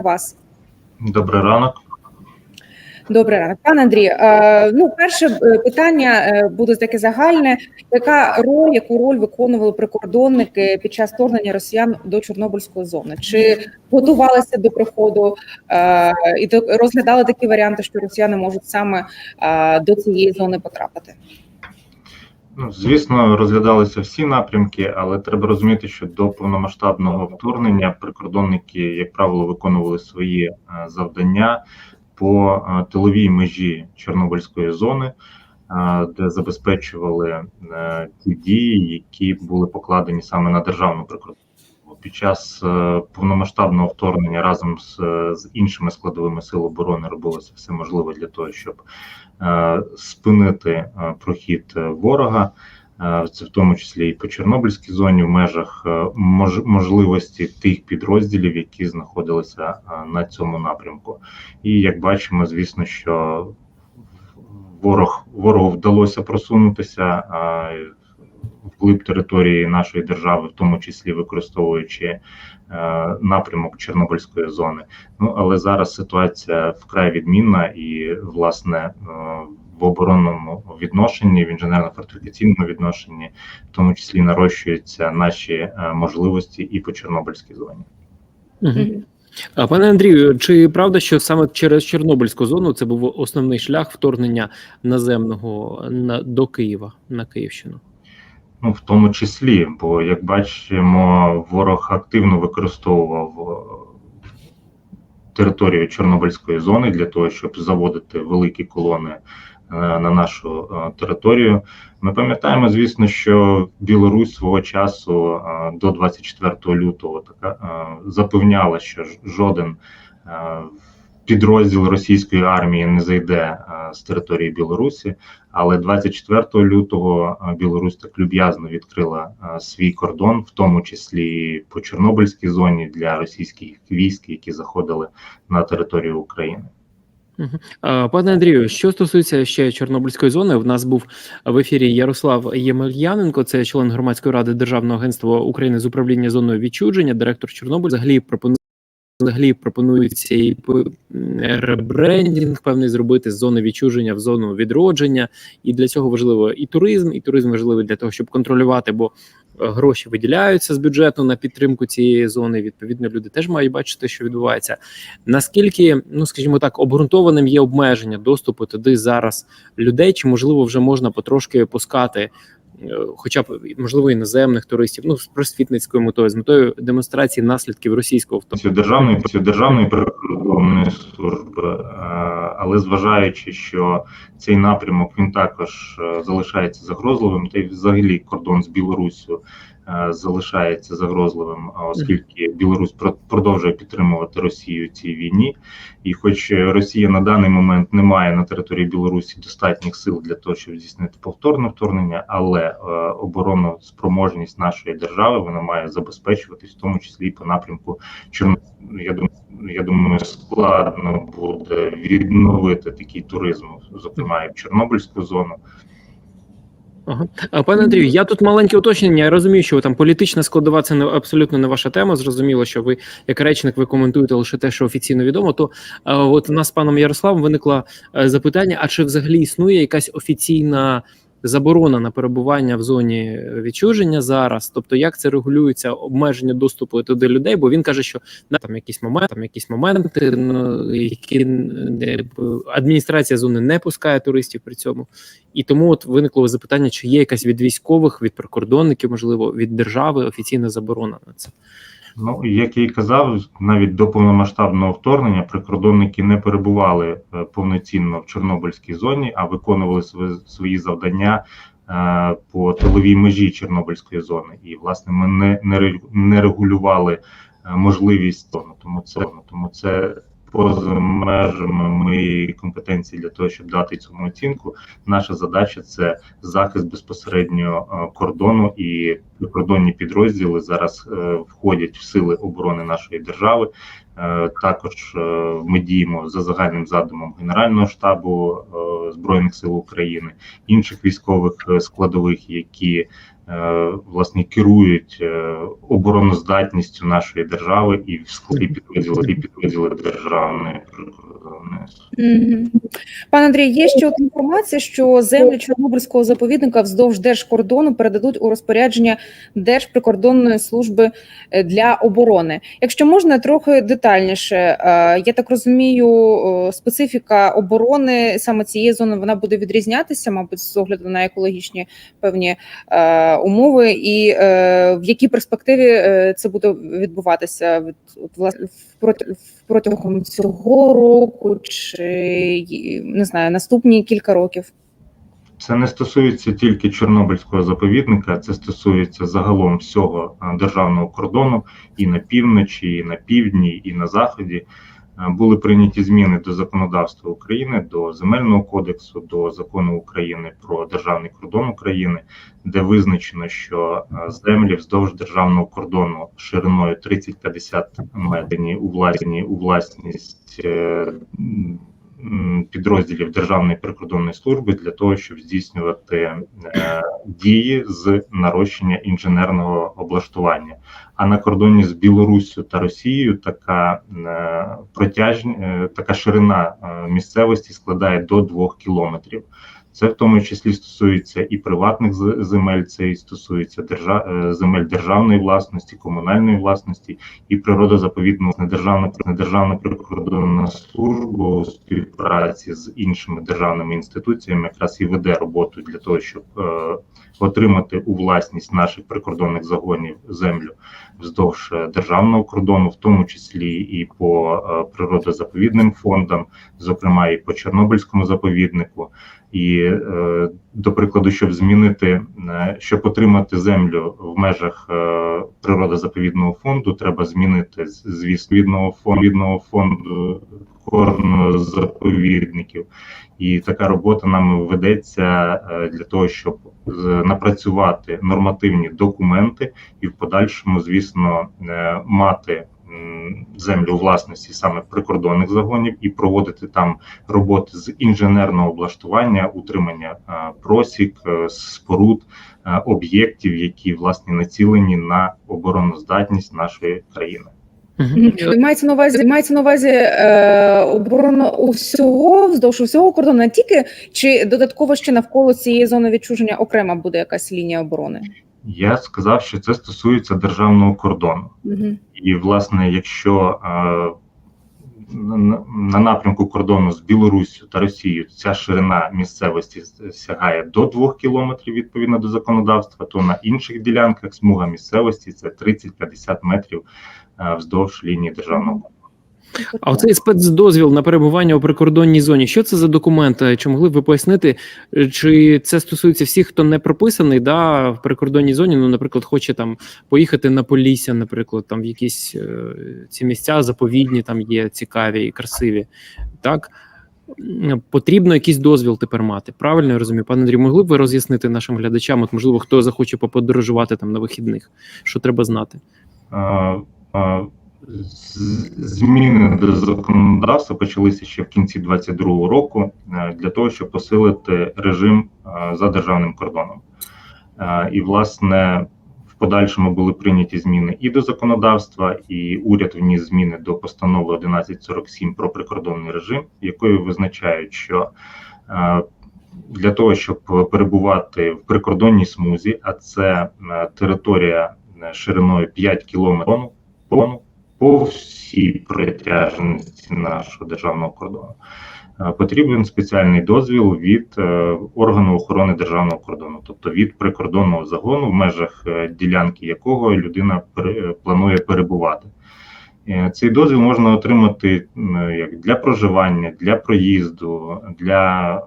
вас. Добрий ранок. Добрий ранок, пане Андрій. е, Ну, перше е, питання е, буде таке загальне: яка роль, яку роль виконували прикордонники під час вторгнення росіян до Чорнобильської зони? Чи готувалися до приходу і розглядали такі варіанти, що росіяни можуть саме до цієї зони потрапити? Ну, звісно, розглядалися всі напрямки, але треба розуміти, що до повномасштабного вторгнення прикордонники, як правило, виконували свої е, завдання по е, тиловій межі Чорнобильської зони, е, де забезпечували ті дії, які були покладені саме на державну прикордонну. Під час е, повномасштабного вторгнення разом з, е, з іншими складовими сил оборони робилося все можливе для того, щоб е, спинити прохід ворога. Це в тому числі і по Чорнобильській зоні в межах мож, можливості тих підрозділів, які знаходилися на цьому напрямку. І як бачимо, звісно, що ворог ворогу вдалося просунутися вглиб території нашої держави, в тому числі використовуючи е, напрямок Чорнобильської зони. Ну але зараз ситуація вкрай відмінна, і власне е, в оборонному відношенні, в інженерно-фортифікаційному відношенні, в тому числі нарощуються наші е, можливості і по Чорнобильській зоні. А пане Андрію, чи правда, що саме через Чорнобильську зону це був основний шлях вторгнення наземного на до Києва на Київщину? Ну, в тому числі, бо як бачимо, ворог активно використовував е, територію Чорнобильської зони для того, щоб заводити великі колони е, на нашу е, територію. Ми пам'ятаємо, звісно, що Білорусь свого часу до 24 лютого така запевняла, що жоден е, підрозділ російської армії не зайде е, з території Білорусі. Але 24 лютого е, Білорусь так люб'язно відкрила е, свій кордон, в тому числі по Чорнобильській зоні для російських військ, які заходили на територію України. Пане Андрію, що стосується ще Чорнобильської зони, в нас був в ефірі Ярослав Ємельяненко, це член громадської ради Державного агентства України з управління зоною відчудження, директор Чорнобиль. Взагалі пропонує. Взагалі пропонується і ребрендінг певний зробити з зони відчуження в зону відродження, і для цього важливо і туризм, і туризм важливий для того, щоб контролювати, бо гроші виділяються з бюджету на підтримку цієї зони. Відповідно, люди теж мають бачити, що відбувається. Наскільки, ну скажімо так, обґрунтованим є обмеження доступу туди зараз людей, чи можливо вже можна потрошки пускати, е, хоча б можливо іноземних туристів, ну з просвітницькою метою, з метою демонстрації наслідків російського вторгнення? Державної державної прикордонної служби, е, але зважаючи, що цей напрямок він також е, залишається загрозливим, та й взагалі кордон з Білоруссю залишається загрозливим, оскільки Білорусь про- продовжує підтримувати Росію в цій війні, і хоч Росія на даний момент не має на території Білорусі достатніх сил для того, щоб здійснити повторне вторгнення, але е, оборонну спроможність нашої держави вона має забезпечуватись, в тому числі і по напрямку Чорно. Я думаю, я думаю, складно буде відновити такий туризм, зокрема і в Чорнобильську зону. Ага. А, Пане Андрію, я тут маленьке уточнення. Я розумію, що ви там політична складова це не абсолютно не ваша тема. Зрозуміло, що ви як речник ви коментуєте лише те, що офіційно відомо. То а, от у нас з паном Ярославом виникло е, запитання: а чи взагалі існує якась офіційна заборона на перебування в зоні відчуження зараз? Тобто, як це регулюється обмеження доступу туди людей? Бо він каже, що на там якісь моменти, там якісь моменти, ну, які е, адміністрація зони не пускає туристів при цьому. І тому от виникло запитання, чи є якась від військових, від прикордонників, можливо, від держави офіційна заборона на це. Ну як я і казав, навіть до повномасштабного вторгнення прикордонники не перебували е, повноцінно в Чорнобильській зоні, а виконували свої, свої завдання е, по тиловій межі Чорнобильської зони. І власне ми не, не, ре- не регулювали е, можливість зону. Тому це тому це поза межами моєї компетенції для того, щоб дати цьому оцінку. Наша задача це захист безпосередньо е, кордону і прикордонні підрозділи зараз е, входять в сили оборони нашої держави. Е, Також ми діємо за загальним задумом Генерального штабу Збройних сил України, інших військових складових, які власне керують е, обороноздатністю нашої держави і складі підрозділи і підрозділи державної. Пане Андрій, є ще от інформація, що землі Чорнобильського заповідника вздовж держкордону передадуть у розпорядження Держприкордонної служби е, для оборони. Якщо можна, трохи детальніше. Е, Я так розумію, е, специфіка оборони саме цієї зони вона буде відрізнятися, мабуть, з огляду на екологічні певні е, умови, і е, в якій перспективі е, це буде відбуватися від власне протягом цього року, чи не знаю, наступні кілька років. Це не стосується тільки Чорнобильського заповідника, це стосується загалом всього е, державного кордону і на півночі, і на півдні, і на заході. Е, Були прийняті зміни до законодавства України, до земельного кодексу, до закону України про державний кордон України, де визначено, що е, землі вздовж державного кордону шириною 30-50 метрів у власні у власність е, підрозділів Державної прикордонної служби для того, щоб здійснювати е, дії з нарощення інженерного облаштування. А на кордоні з Білоруссю та Росією така протяжня, е, така ширина е, місцевості складає до 2 кілометрів. Це в тому числі стосується і приватних земель, це і стосується держа... е, земель державної власності, комунальної власності і природозаповідного недержавна недержавна прикордонна служба у співпраці з іншими державними інституціями якраз і веде роботу для того, щоб е, отримати у власність наших прикордонних загонів землю вздовж е, державного кордону, в тому числі і по е, природозаповідним фондам, зокрема і по Чорнобильському заповіднику. І е, до прикладу, щоб змінити, е, щоб отримати землю в межах е, природозаповідного фонду, треба змінити з- звісно відного фонду, фонду заповідників. І така робота нами ведеться для того, щоб напрацювати нормативні документи і в подальшому, звісно, мати землю власності саме прикордонних загонів і проводити там роботи з інженерного облаштування, утримання е, просік, е, споруд, е, об'єктів, які власне націлені на обороноздатність нашої країни. Мається на увазі, мається на увазі е, оборона усього вздовж усього кордону, не тільки чи додатково ще навколо цієї зони відчуження окрема буде якась лінія оборони? Я сказав, що це стосується державного кордону. Угу. І, власне, якщо е, на, на напрямку кордону з Білоруссю та Росією ця ширина місцевості сягає до 2 кілометрів відповідно до законодавства, то на інших ділянках смуга місцевості це 30-50 метрів е, вздовж лінії державного. А оцей спецдозвіл на перебування у прикордонній зоні. Що це за документ? Чи могли б ви пояснити, е, чи це стосується всіх, хто не прописаний да, в прикордонній зоні? Ну, наприклад, хоче там поїхати на Полісся, наприклад, там в якісь е, ці місця заповідні, там є цікаві і красиві. Так потрібно якийсь дозвіл тепер мати. Правильно я розумію, пане Андрій, могли б ви роз'яснити нашим глядачам? От можливо, хто захоче поподорожувати там на вихідних, що треба знати? Е, е, з- Зміни до законодавства почалися ще в кінці 2022 року е, для того, щоб посилити режим е, за державним кордоном. Е, І, власне, в подальшому були прийняті зміни і до законодавства, і уряд вніс зміни до постанови 1147 про прикордонний режим, якою визначають, що для того, щоб перебувати в прикордонній смузі, а це територія шириною 5 кілометрів по, всій протяжності нашого державного кордону. Е, Потрібен спеціальний дозвіл від е, органу охорони державного кордону, тобто від прикордонного загону, в межах е, ділянки якого людина планує перебувати. Е, Цей дозвіл можна отримати як для проживання, для проїзду, для е,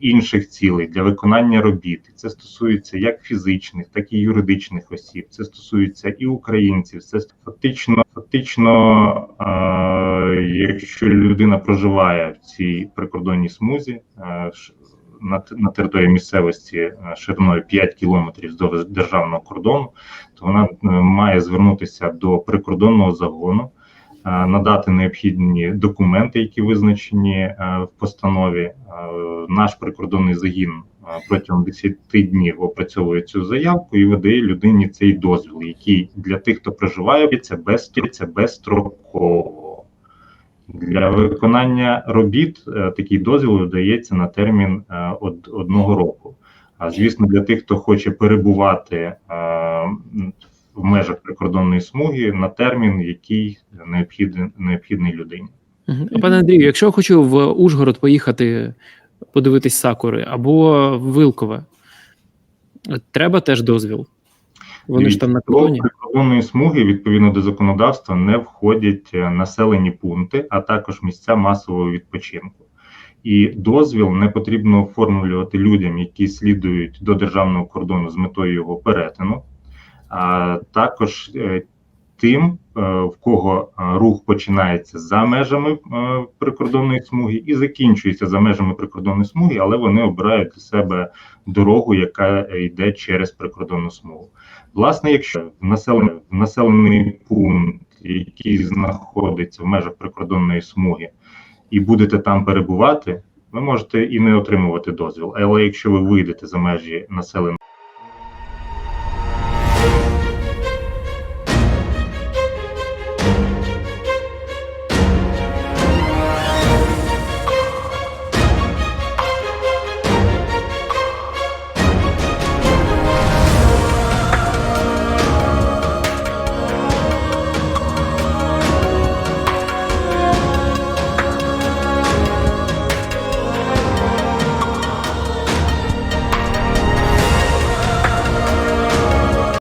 інших цілей, для виконання робіт. Це стосується як фізичних, так і юридичних осіб. Це стосується і українців. Це фактично, фактично, е, якщо людина проживає в цій прикордонній смузі, на, на території місцевості е, шириною 5 кілометрів вздовж державного кордону, то вона е, має звернутися до прикордонного загону, е, надати необхідні документи, які визначені в постанові. Наш прикордонний загін протягом 10 днів опрацьовує цю заявку і видає людині цей дозвіл, який для тих, хто проживає, це безстроково. Для виконання робіт е, такий дозвіл видається на термін е, од- одного року. А звісно, для тих, хто хоче перебувати е, в межах прикордонної смуги на термін, який необхідний, необхідний людині. Пане Андрію, якщо я хочу в Ужгород поїхати подивитись сакури або Вилкове, треба теж дозвіл. Вони ж там на До прикордонної смуги відповідно до законодавства не входять е, населені пункти, а також місця масового відпочинку. І дозвіл не потрібно оформлювати людям, які слідують до державного кордону з метою його перетину, а також е, тим, е, в кого рух починається за межами прикордонної смуги і закінчується за межами прикордонної смуги, але вони обирають для себе дорогу, яка йде через прикордонну смугу. Власне, якщо населений, населений пункт, який знаходиться в межах прикордонної смуги, і будете там перебувати, ви можете і не отримувати дозвіл. Але якщо ви вийдете за межі населеного